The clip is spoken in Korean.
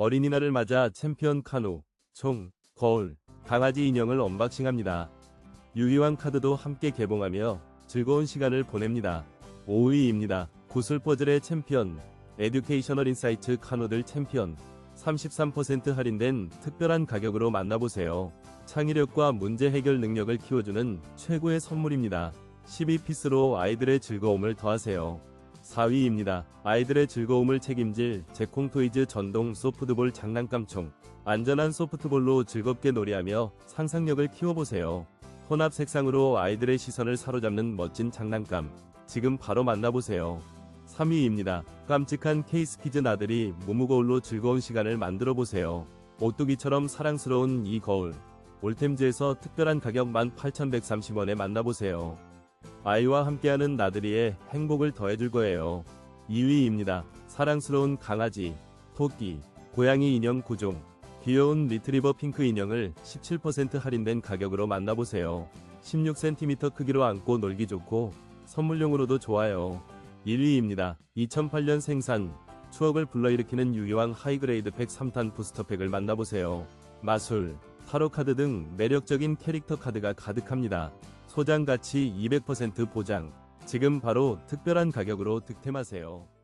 어린이날을 맞아 챔피언 카누, 총, 거울, 강아지 인형을 언박싱합니다. 유희왕 카드도 함께 개봉하며 즐거운 시간을 보냅니다. 5위입니다. 구슬 퍼즐의 챔피언, 에듀케이셔널 인사이트 카누들 챔피언, 33% 할인된 특별한 가격으로 만나보세요. 창의력과 문제 해결 능력을 키워주는 최고의 선물입니다. 12피스로 아이들의 즐거움을 더하세요. 4위입니다. 아이들의 즐거움을 책임질 제콩토이즈 전동 소프트볼 장난감 총. 안전한 소프트볼로 즐겁게 놀이하며 상상력을 키워보세요. 혼합 색상으로 아이들의 시선을 사로잡는 멋진 장난감. 지금 바로 만나보세요. 3위입니다. 깜찍한 케이스키즈 나들이 무무거울로 즐거운 시간을 만들어 보세요. 오뚜기처럼 사랑스러운 이 거울. 올템즈에서 특별한 가격 18,130원에 만나보세요. 아이와 함께하는 나들이에 행복을 더해줄 거예요. 2위입니다. 사랑스러운 강아지, 토끼, 고양이 인형 구종. 귀여운 리트리버 핑크 인형을 17% 할인된 가격으로 만나보세요. 16cm 크기로 안고 놀기 좋고 선물용으로도 좋아요. 1위입니다. 2008년 생산 추억을 불러일으키는 유효왕 하이그레이드 팩 3탄 부스터팩을 만나보세요. 마술, 타로 카드 등 매력적인 캐릭터 카드가 가득합니다. 소장 가치 200% 보장. 지금 바로 특별한 가격으로 득템하세요.